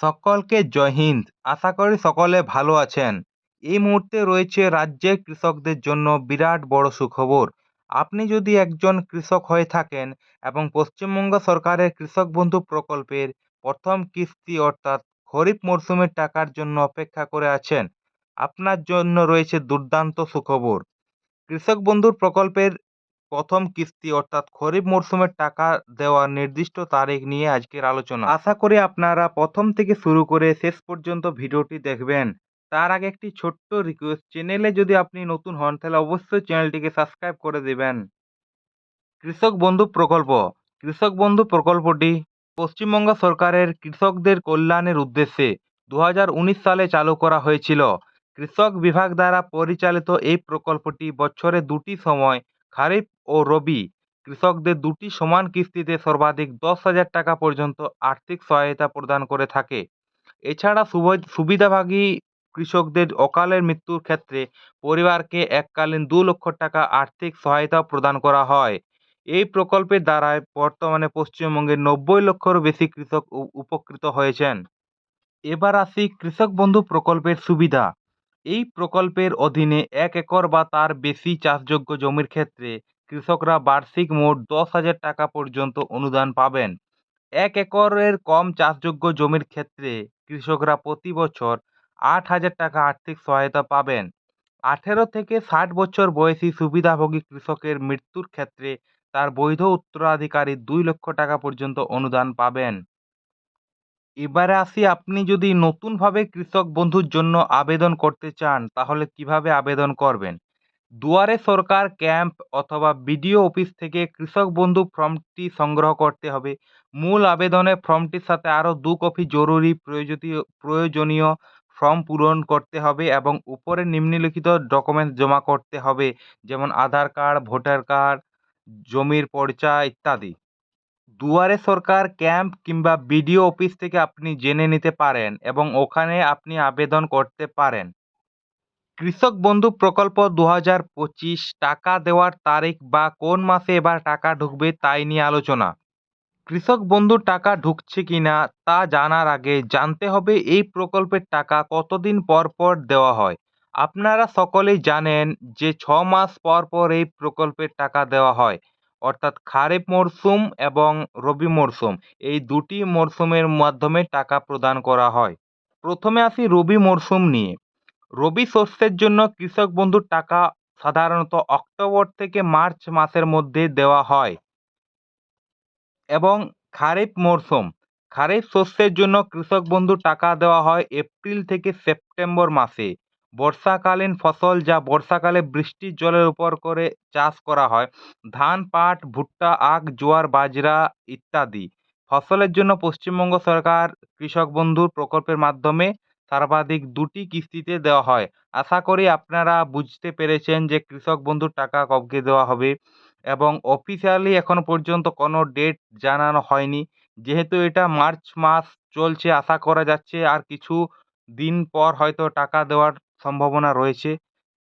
সকলকে জয় হিন্দ। আশা করি সকলে ভালো আছেন। এই মুহূর্তে রয়েছে রাজ্যের কৃষকদের জন্য বিরাট বড় সুখবর। আপনি যদি একজন কৃষক হয়ে থাকেন এবং পশ্চিমবঙ্গ সরকারের কৃষক বন্ধু প্রকল্পের প্রথম কিস্তি অর্থাৎ খরিফ মরশুমের টাকার জন্য অপেক্ষা করে আছেন, আপনার জন্য রয়েছে দুর্দান্ত সুখবর। কৃষক বন্ধুর প্রকল্পের প্রথম কিস্তি অর্থাৎ খরিফ মরশুমের টাকা দেওয়ার নির্দিষ্ট তারিখ নিয়ে আজকের আলোচনা। আশা করি আপনারা প্রথম থেকে শুরু করে শেষ পর্যন্ত ভিডিওটি দেখবেন। তার আগে একটি ছোট্ট রিকোয়েস্ট চ্যানেলে যদি আপনি নতুন হন, তাহলে অবশ্যই চ্যানেলটিকে সাবস্ক্রাইব করে দেবেন। কৃষক বন্ধু প্রকল্প। কৃষক বন্ধু প্রকল্পটি পশ্চিমবঙ্গ সরকারের কৃষকদের কল্যাণের উদ্দেশ্যে দু হাজার উনিশ সালে চালু করা হয়েছিল। কৃষক বিভাগ দ্বারা পরিচালিত এই প্রকল্পটি বছরে দুটি সময় খারিফ ও রবি, কৃষকদের দুটি সমান কিস্তিতে সর্বাধিক দশ হাজার টাকা পর্যন্ত আর্থিক সহায়তা প্রদান করে থাকে। এছাড়া সুব- সুবিধাভোগী কৃষকদের অকালের মৃত্যুর ক্ষেত্রে পরিবারকে এককালীন দু লক্ষ টাকা আর্থিক সহায়তা প্রদান করা হয়। এই প্রকল্পের দ্বারায় বর্তমানে পশ্চিমবঙ্গের নব্বই লক্ষেরও বেশি কৃষক উপকৃত হয়েছেন। এবার আসি কৃষক বন্ধু প্রকল্পের সুবিধা। এই প্রকল্পের অধীনে এক একর বা তার বেশি চাষযোগ্য জমির ক্ষেত্রে কৃষকরা বার্ষিক মোট দশ হাজার টাকা পর্যন্ত অনুদান পাবেন। এক একরের কম চাষযোগ্য জমির ক্ষেত্রে কৃষকরা প্রতি বছর আট হাজার টাকা আর্থিক সহায়তা পাবেন। আঠেরো থেকে ষাট বছর বয়সী সুবিধাভোগী কৃষকের মৃত্যুর ক্ষেত্রে তার বৈধ উত্তরাধিকারী দুই লক্ষ টাকা পর্যন্ত অনুদান পাবেন। এবারে আসি, আপনি যদি নতুনভাবে কৃষক বন্ধুর জন্য আবেদন করতে চান, তাহলে কীভাবে আবেদন করবেন? দুয়ারে সরকার ক্যাম্প অথবা বিডিও অফিস থেকে কৃষক বন্ধু ফর্মটি সংগ্রহ করতে হবে। মূল আবেদনের ফর্মটির সাথে আরও দু কপি জরুরি প্রয়োজনীয় প্রয়োজনীয় ফর্ম পূরণ করতে হবে এবং উপরে নিম্নলিখিত ডকুমেন্টস জমা করতে হবে, যেমন আধার কার্ড, ভোটার কার্ড, জমির পরিচয় ইত্যাদি। দুয়ারে সরকার ক্যাম্প কিংবা বিডিও অফিস থেকে আপনি জেনে নিতে পারেন এবং ওখানে আপনি আবেদন করতে পারেন। কৃষক বন্ধু প্রকল্প দু হাজার পঁচিশ টাকা দেওয়ার তারিখ বা কোন মাসে এবার টাকা ঢুকবে তাই নিয়ে আলোচনা। কৃষক বন্ধুর টাকা ঢুকছে কিনা তা জানার আগে জানতে হবে এই প্রকল্পের টাকা কতদিন পর পর দেওয়া হয়। আপনারা সকলেই জানেন যে ছ মাস পর পর এই প্রকল্পের টাকা দেওয়া হয়, অর্থাৎ খারিফ মরশুম এবং রবি মরশুম এই দুটি মরশুমের মাধ্যমে টাকা প্রদান করা হয়। প্রথমে আসি রবি মরশুম নিয়ে। রবি শস্যের জন্য কৃষক বন্ধুর টাকা সাধারণত অক্টোবর থেকে মার্চ মাসের মধ্যে দেওয়া হয়। এবং খারিফ মরশুম খারিফ শস্যের জন্য কৃষক বন্ধু টাকা দেওয়া হয় এপ্রিল থেকে সেপ্টেম্বর মাসে। বর্ষাকালীন ফসল যা বর্ষাকালে বৃষ্টির জলের উপর করে চাষ করা হয়, ধান, পাট, ভুট্টা, আখ, জোয়ার, বাজরা ইত্যাদি। ফসলের জন্য পশ্চিমবঙ্গ সরকার কৃষক বন্ধুর প্রকল্পের মাধ্যমে সর্বাধিক দুটি কিস্তিতে দেওয়া হয়। আশা করি আপনারা বুঝতে পেরেছেন যে কৃষক বন্ধুর টাকা কবে দেওয়া হবে এবং অফিসিয়ালি এখন পর্যন্ত কোনো ডেট জানানো হয়নি। যেহেতু এটা মার্চ মাস চলছে, আশা করা যাচ্ছে আর কিছু দিন পর হয়তো টাকা দেওয়ার সম্ভাবনা রয়েছে।